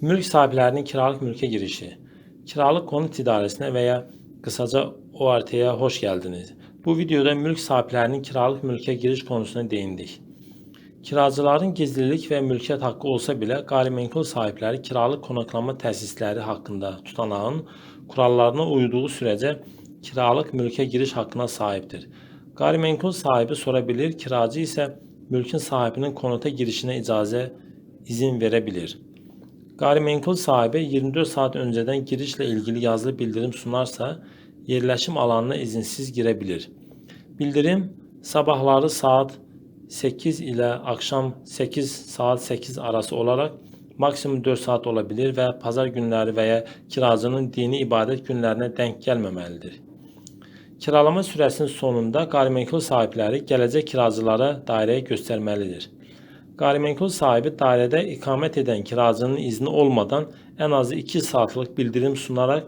Mülk sahiplerinin kiralık mülke girişi. Kiralık konut idaresine veya kısaca ORT'ye hoş geldiniz. Bu videoda mülk sahiplerinin kiralık mülke giriş konusuna değindik. Kiracıların gizlilik ve mülkiyet hakkı olsa bile gayrimenkul sahipleri kiralık konaklama tesisleri hakkında tutanağın kurallarına uyduğu sürece kiralık mülke giriş hakkına sahiptir. Gayrimenkul sahibi sorabilir, kiracı ise mülkün sahibinin konuta girişine icaze izin verebilir. Gayrimenkul sahibi 24 saat önceden girişle ilgili yazılı bildirim sunarsa yerleşim alanına izinsiz girebilir. Bildirim sabahları saat 8 ile akşam 8 saat 8 arası olarak maksimum 4 saat olabilir ve pazar günleri veya kiracının dini ibadet günlerine denk gelmemelidir. Kiralama süresinin sonunda gayrimenkul sahipləri gələcək kiracılara dairəyi göstərməlidir. Gayrimenkul sahibi dairədə ikamet eden kiracının izni olmadan en azı 2 saatlik bildirim sunarak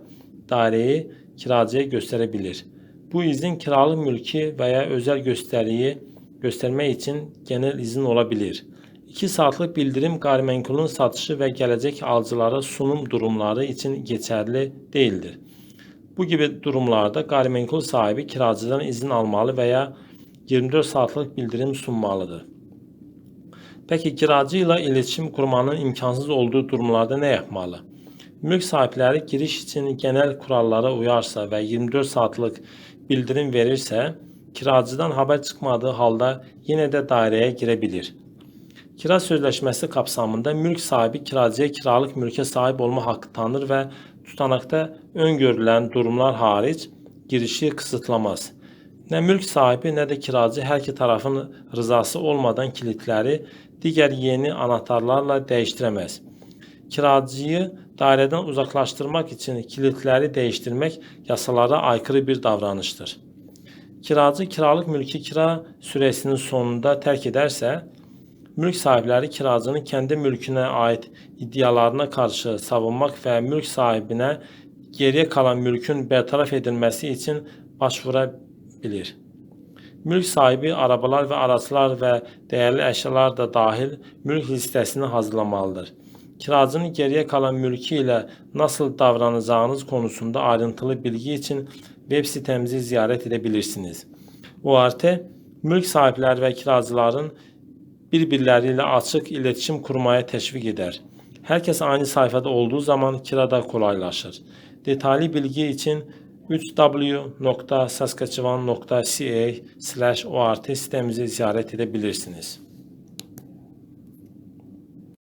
daireyi kiracıya gösterebilir. Bu izin kiralık mülki veya özel gösteriyi gösterme için genel izin olabilir. 2 saatlik bildirim gayrimenkulun satışı ve gelecek alıcılara sunum durumları için geçerli değildir. Bu gibi durumlarda gayrimenkul sahibi kiracıdan izin almalı veya 24 saatlik bildirim sunmalıdır. Peki kiracıyla iletişim kurmanın imkansız olduğu durumlarda ne yapmalı? Mülk sahipleri giriş için genel kurallara uyarsa ve 24 saatlik bildirim verirse kiracıdan haber çıkmadığı halde yine de daireye girebilir. Kira sözleşmesi kapsamında mülk sahibi kiracıya kiralık mülke sahip olma hakkı tanır ve tutanakta öngörülen durumlar hariç girişi kısıtlamaz. Nə mülk sahibi, nə də kiracı hər iki tərəfin rızası olmadan kilidləri digər yeni anahtarlarla dəyişdirəməz. Kiracıyı dairədən uzaqlaşdırmaq üçün kilidləri dəyişdirmək yasalara aykırı bir davranışdır. Kiracı kiralıq mülki kira sürəsinin sonunda tərk edərsə, mülk sahibləri kiracının kəndi mülkünə aid iddialarına qarşı savunmaq və mülk sahibinə geriyə qalan mülkün bərtaraf edilməsi üçün başvura başvurabilir. Mülk sahibi arabalar ve araçlar ve değerli eşyalar da dahil mülk listesini hazırlamalıdır. Kiracının geriye kalan mülkü ile nasıl davranacağınız konusunda ayrıntılı bilgi için web sitemizi ziyaret edebilirsiniz. ORT, mülk sahipleri ve kiracıların birbirleriyle açık iletişim kurmaya teşvik eder. Herkes aynı sayfada olduğu zaman kirada kolaylaşır. Detaylı bilgi için 3w.saskatchewan.ca/ort sitemizi ziyaret edebilirsiniz.